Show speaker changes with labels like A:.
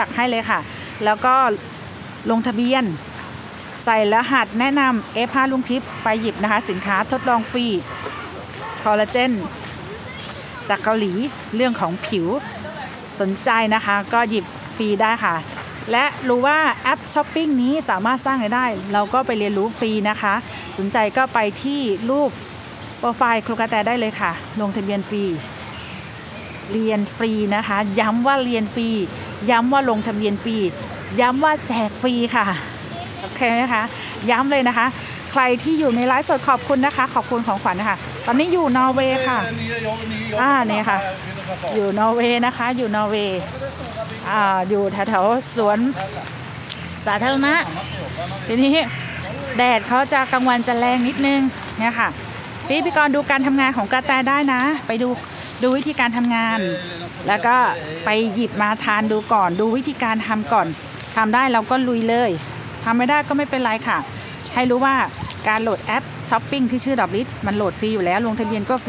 A: ปักให้เลยค่ะ แล้วก็ลงทะเบียน ใส่รหัสแนะนำ F5 ลุงทิพย์ไปหยิบนะคะ สินค้าทดลองฟรีคอลลาเจนจากเกาหลีเรื่องของผิวสนใจนะคะ ก็หยิบฟรีได้ค่ะ และรู้ว่าแอปช้อปปิ้งนี้สามารถสร้างรายได้ เราก็ไปเรียนรู้ฟรีนะคะ สนใจก็ไปที่รูปโปรไฟล์ครูกระแตได้เลยค่ะ ลงทะเบียนฟรี เรียนฟรีนะคะ ย้ำว่าเรียนฟรี ย้ำว่าลงทะเบียนฟรี ย้ำว่าแจกฟรีค่ะ โอเคไหมคะ ย้ำเลยนะคะ ใครที่อยู่ในไลฟ์สดขอบคุณนะคะ ขอบคุณของขวัญนะคะ ตอนนี้อยู่นอร์เวย์ค่ะ อ่านี่ค่ะ อยู่นอร์เวย์นะคะ อยู่นอร์เวย์ อ่า อยู่แถวๆสวนสาธารณะ ทีนี้แดดเขาจะกลางวันจะแรงนิดนึงเนี่ยค่ะ พี่พี่กรณ์ดูการทำงานของกระแตได้นะ ไปดู ดูวิธีการทำงาน แล้วก็ไปหยิบมาทานดูก่อน ดูวิธีการทำก่อนทำได้เราก็ลุยเลยทำไม่ได้ก็ไม่เป็นไรค่ะ ให้รู้ว่าการโหลดแอปช้อปปิ้งที่ชื่อดอบลิสมันโหลดฟรีอยู่แล้วลงทะเบียนก็ฟรี